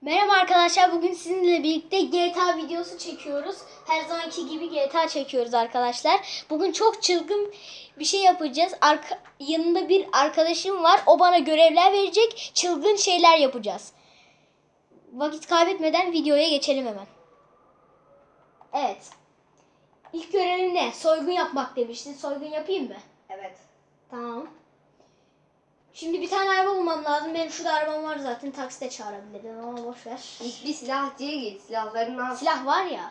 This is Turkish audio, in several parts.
Merhaba arkadaşlar. Bugün sizinle birlikte GTA videosu çekiyoruz. Her zamanki gibi GTA çekiyoruz arkadaşlar. Bugün çok çılgın bir şey yapacağız. Arka, yanında bir arkadaşım var. O bana görevler verecek. Çılgın şeyler yapacağız. Vakit kaybetmeden videoya geçelim hemen. Evet. İlk görevim ne? Soygun yapmak demiştin. Soygun yapayım mı? Evet. Tamam. Şimdi bir tane araba bulmam lazım. Benim şurada arabam var zaten. Taksite çağırabilirim ama boş ver. İlk bir silahçıya git. Silahların az. Silah var ya.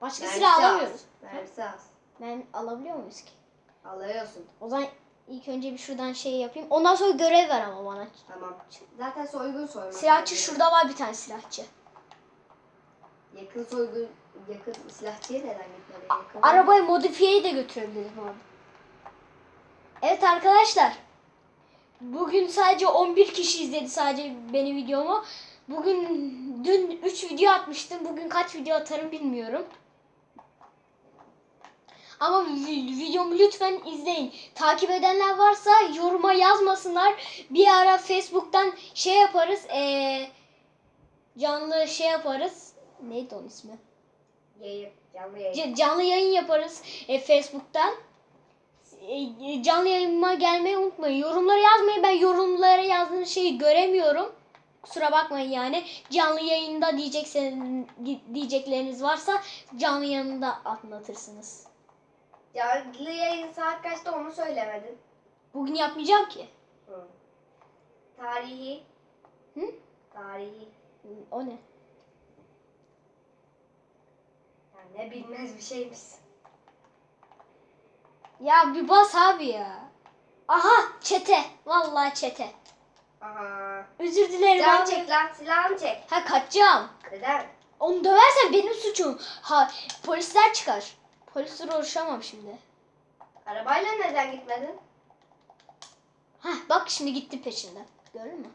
Başka Mermisi silah az. alamıyoruz. Mermisi az. Ben alabiliyor muyuz ki? Alıyorsun. O zaman ilk önce bir şuradan şey yapayım. Ondan sonra görev ver ama bana. Tamam. Zaten soygun soymak. Silahçı lazım. şurada var bir tane silahçı. Yakın soygun, yakın silahçıya neden gitmedi? Arabayı modifiyeyi de götürebiliriz bu arada. Evet arkadaşlar. Bugün sadece 11 kişi izledi sadece benim videomu. Bugün dün 3 video atmıştım. Bugün kaç video atarım bilmiyorum. Ama vi- videomu lütfen izleyin. Takip edenler varsa yoruma yazmasınlar. Bir ara Facebook'tan şey yaparız. Ee, canlı şey yaparız. Neydi onun ismi? Yayın. Canlı yayın. C- canlı yayın yaparız e, Facebook'tan. E, canlı yayınıma gelmeyi unutmayın. Yorumları yazmayın. Ben yorumlara yazdığınız şeyi göremiyorum. Kusura bakmayın yani. Canlı yayında diyeceksen diyecekleriniz varsa canlı yayında anlatırsınız. Canlı yayın saat kaçta onu söylemedin. Bugün yapmayacağım ki. Hı. Tarihi. Hı? Tarihi. O ne? Yani ne bilmez bir şeymiş. Ya bir bas abi ya. Aha çete. Vallahi çete. Aha. Özür dilerim Silahını abi. çek lan. Silahını çek. Ha kaçacağım. Neden? Onu döversen benim suçum. Ha polisler çıkar. Polisle uğraşamam şimdi. Arabayla neden gitmedin? Hah bak şimdi gitti peşinden. Gördün mü?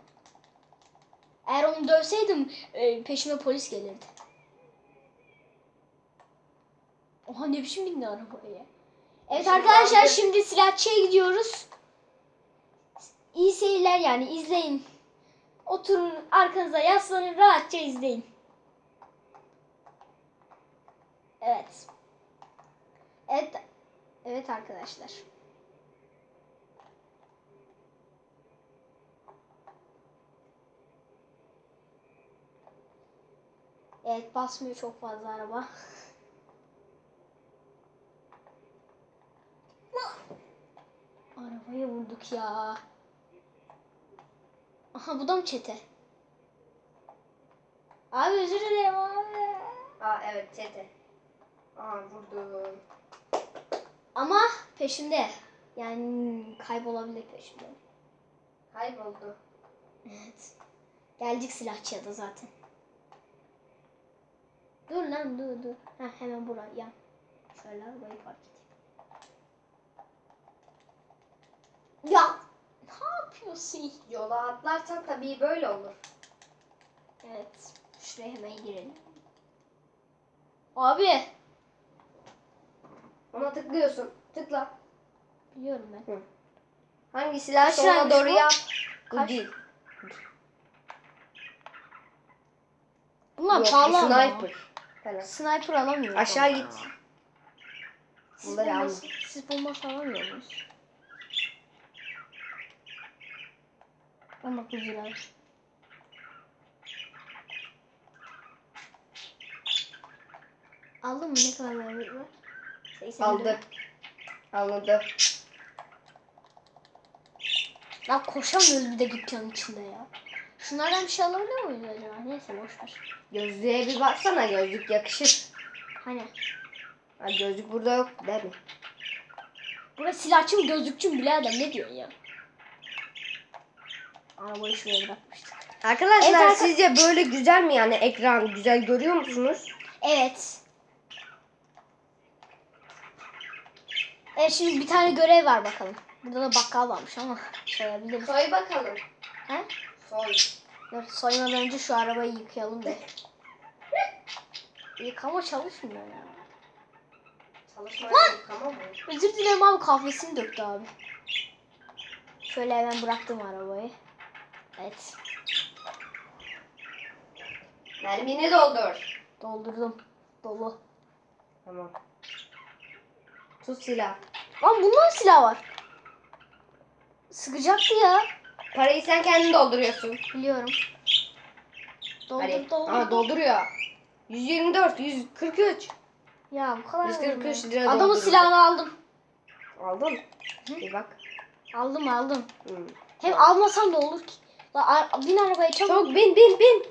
Eğer onu dövseydim e, peşime polis gelirdi. Oha ne biçim bindi arabaya. Evet Şimdi arkadaşlar aldı. şimdi silahçıya gidiyoruz. İyi seyirler yani izleyin. Oturun arkanıza yaslanın rahatça izleyin. Evet. Evet. Evet arkadaşlar. Evet basmıyor çok fazla araba. Vurduk ya. Aha bu da mı çete? Abi özür dilerim abi. Aa evet çete. Aa vurdu. Ama peşimde. Yani kaybolabilir peşimde. Kayboldu. Evet. Geldik silahçıya da zaten. Dur lan dur dur. Ha hemen buraya. Şöyle arabayı park edeyim. Ya ne yapıyorsun? Yola atlarsan tabii böyle olur. Evet. Şuraya hemen girelim. Abi. Ona tıklıyorsun. Tıkla. Biliyorum ben. Hangi silah Kaç ona liraymış doğru bu? yap. Bu Kaç? değil. Bunlar Yok, bu pahalı ama. sniper. Falan. Sniper alamıyorum. Aşağı git. Siz Bunları bombası, siz bombası alamıyor 19 lira. Aldın mı? Ne kadar vermek var? 80 lira. Aldı. Anladım. Ya koşamıyoruz bir de dükkanın içinde ya. Şunlardan bir şey alabiliyor muyuz acaba? Neyse boş ver. Gözlüğe bir baksana gözlük yakışır. Hani Ha, gözlük burada yok değil mi? burası silahçı mı gözlükçü mü birader ne diyorsun ya? Arabayı şuraya bırakmıştık. Arkadaşlar Evet, arka- sizce böyle güzel mi yani ekran güzel görüyor musunuz? Evet. Evet şimdi bir tane görev var bakalım. Burada da bakkal varmış ama soyabiliriz. Soy bakalım. He? Soy. Dur soymadan önce şu arabayı yıkayalım bir. Yıkama çalışmıyor ya. Çalışmaya tamam mı? Özür dilerim abi kahvesini döktü abi. Şöyle hemen bıraktım arabayı. Evet. Mermini doldur. Doldurdum. Dolu. Tamam. Tut silah. Lan bundan silah var. Sıkacaktı ya. Parayı sen kendin dolduruyorsun. Biliyorum. Doldur Hadi. doldur. Aa dolduruyor. 124, 143. Ya bu kadar. 143 mı? lira Adamın doldurdu. silahını aldım. Aldın. Bir bak. Aldım aldım. Hmm. Hem almasam da olur ki. La, bin arabaya çabuk. Çabuk bin bin bin.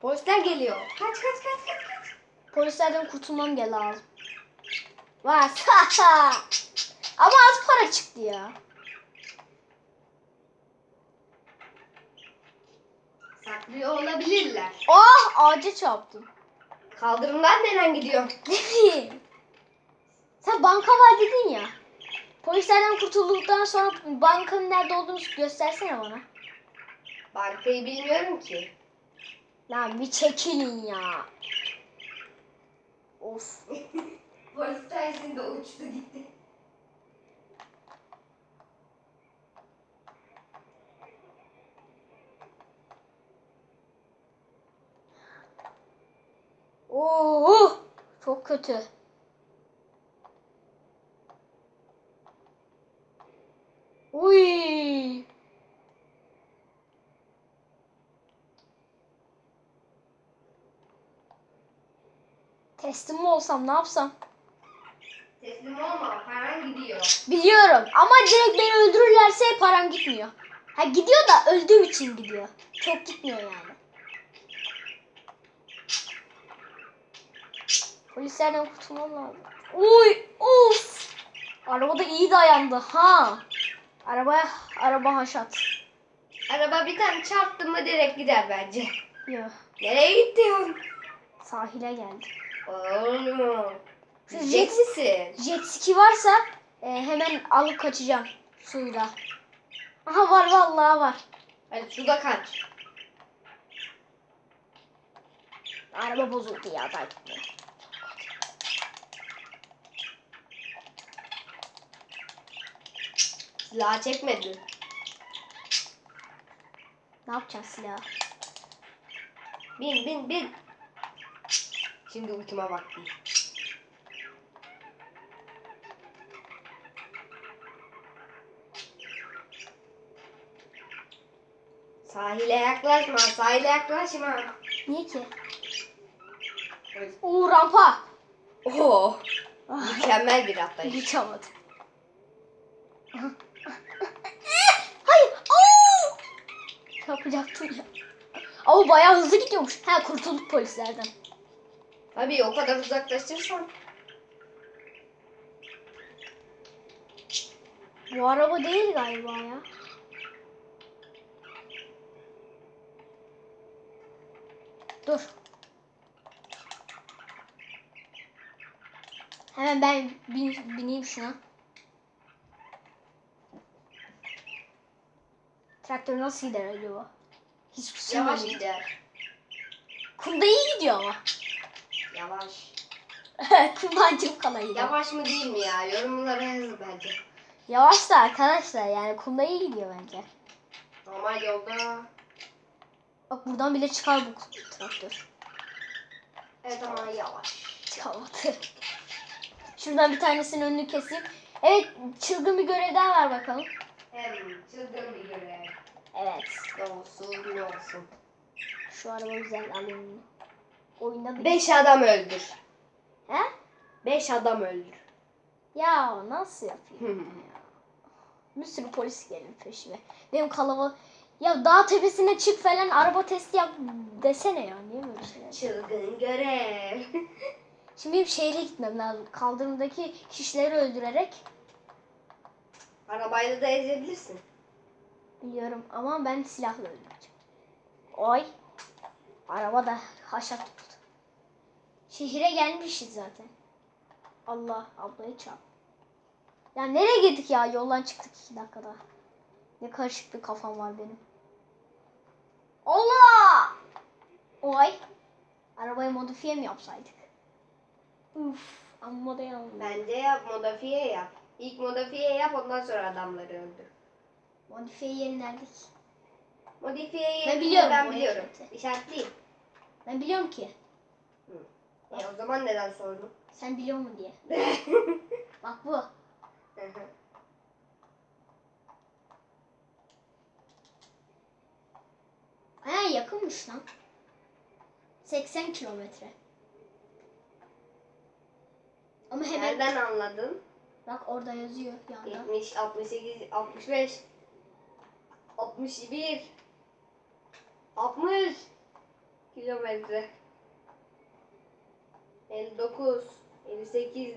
Polisler geliyor. Kaç kaç kaç kaç kaç. Polislerden kurtulmam gel lazım. Var. Ama az para çıktı ya. Saklıyor olabilirler. Ah ağaca çarptım. Kaldırımdan neden gidiyor? Ne bileyim. Sen banka var dedin ya. Polislerden kurtulduktan sonra bankanın nerede olduğunu göstersene bana. Bankayı bilmiyorum ki. Lan bir çekilin ya. Of. Polis sayesinde uçtu gitti. Oo, çok kötü. Uy. Teslim mi olsam ne yapsam? Teslim olma paran gidiyor. Biliyorum ama direkt beni öldürürlerse param gitmiyor. Ha gidiyor da öldüğüm için gidiyor. Çok gitmiyor yani. Polislerden kurtulmam lazım. Uy, uf. Arabada iyi dayandı ha. Arabaya araba haşat. Araba bir tane çarptı mı direkt gider bence. Yok. Nereye gidiyorsun? Sahile geldi. Oğlum. Şu Jet misin? jet ski varsa e, hemen alıp kaçacağım suyla. Aha var vallahi var. Hadi suda kaç. Araba bozuldu ya da gitmiyor. Silah çekmedi. Ne yapacağız silah? Bin bin bin. Şimdi uçma vakti. Sahile yaklaşma, sahile yaklaşma. Niye ki? Oo rampa. Oo, mükemmel bir atlayış. hiç almadım. Hayır. Oo! Yapacaktım ya. Ama bayağı hızlı gidiyormuş. Ha kurtulduk polislerden. Tabii o kadar uzaklaşırsan. Bu araba değil galiba ya. Dur. Hemen ben bin, bineyim şuna. Traktör nasıl gider acaba? Hiç Yavaş sürmedim. gider. Kumda iyi gidiyor ama. Yavaş. Kumdancım kalayı. Yavaş mı değil mi ya? Yorumlara yazın bence. Yavaş da arkadaşlar yani kumda iyi gidiyor bence. Normal yolda. Bak buradan bile çıkar bu traktör. Evet ama yavaş. Çıkamadı. Şuradan bir tanesinin önünü keseyim. Evet çılgın bir görev daha var bakalım. Hem çılgın bir görev. Evet. Ne olsun ne olsun. Şu araba güzel alayım bir... Beş adam öldür. He? Beş adam öldür. Ya nasıl yapayım ya? Bir sürü polis gelir peşime. Benim kalabalık... Ya dağ tepesine çık falan araba testi yap desene ya. Niye böyle şeyler? Çılgın görev. Şimdi benim şehre gitmem lazım. Kaldırımdaki kişileri öldürerek. Arabayla da ezebilirsin. Biliyorum ama ben silahla öldüreceğim. Oy. Araba da haşat. Şehire gelmişiz zaten. Allah ablayı çarp. Ya nereye gittik ya? Yoldan çıktık iki dakikada. Ne karışık bir kafam var benim. Allah! Oy. Arabayı modifiye mi yapsaydık? Uf, amma da yandım. Bence yap modifiye yap. İlk modifiye yap ondan sonra adamları öldür. Modifiye ki? Modifiye Ben biliyorum Ben biliyorum. zaten. İşaretleyeyim. Ben biliyorum ki. E o zaman neden sordun? Sen biliyor mu diye. Bak bu. Ha yakınmış lan. 80 kilometre. Ama hemen Nereden anladın? bak orada yazıyor yanda. 70, 68, 65, 61, 60 kilometre. 59, 58,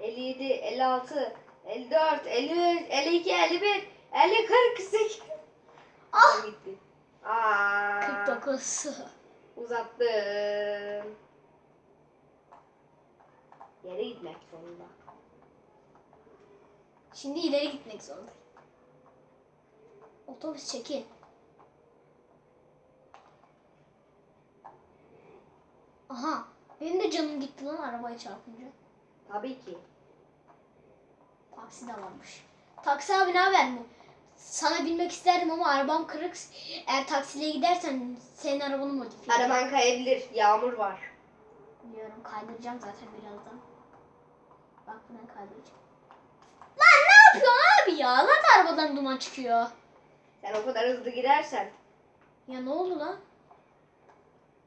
57, 56, 54, 53, 52, 51, 50, 48. Ah! Gitti. Aa, 49. Uzattım. Yere gitmek zorunda. Şimdi ileri gitmek zorundayım. Otobüs çekin. Aha. Benim de canım gitti lan arabaya çarpınca. Tabii ki. Taksi de varmış. Taksi abi ne haber mi? Sana binmek isterdim ama arabam kırık. Eğer taksiyle gidersen senin arabanı modifiye. Araban kayabilir. Yağmur var. Biliyorum kaydıracağım zaten birazdan. Bak buradan kaydıracağım. Lan ne yapıyorsun abi ya? Lan arabadan duman çıkıyor. Sen o kadar hızlı gidersen Ya ne oldu lan?